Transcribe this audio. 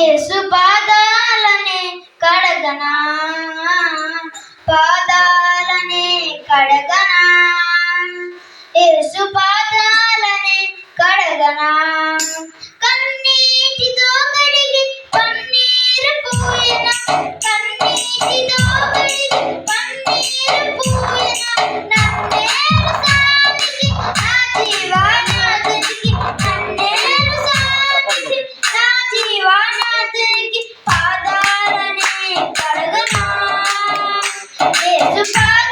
యేసు పాదాలనే కడగనా? పాదాలనే కడగనా? యేసు పాదాలనే కడగనా? Bye.